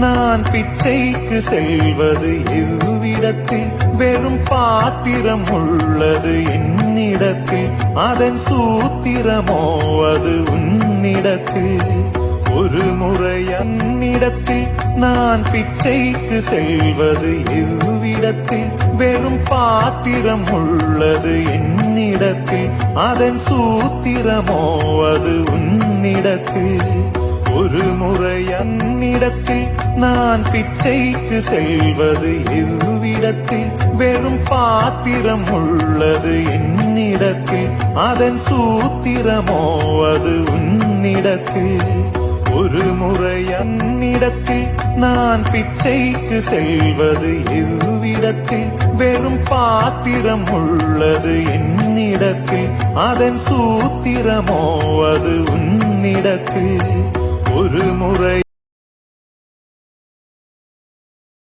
நான் பிச்சைக்கு செல்வது எவ்விடத்தில்? வெறும் பாத்திரம் உள்ளது என்னிடத்தில். அதன் சூத்திரமோ அது உன்னிடத்தில். ஒரு முறை அந்நிடத்தில் நான் பிச்சைக்கு செல்வது எவ்விடத்தில்? வெறும் பாத்திரம் உள்ளது என்னிடத்தில். அதன் சூத்திரமோ அது உன்னிடத்தில். ஒரு முறை அந்நிடத்தில் நான் பிச்சைக்கு செல்வது எவ்விடத்தில்? வெறும் பாத்திரம் உள்ளது என்னிடத்தில். அதன் சூத்திரமோ அது உன்னிடத்தில். ஒரு முறை அந்நிடத்தில் நான் பிச்சைக்கு செல்வது எவ்விடத்தில்? வெறும் பாத்திரம் உள்ளது என்னிடத்தில். அதன் சூத்திரமோ அது உன்னிடத்தில். ஒரு முறை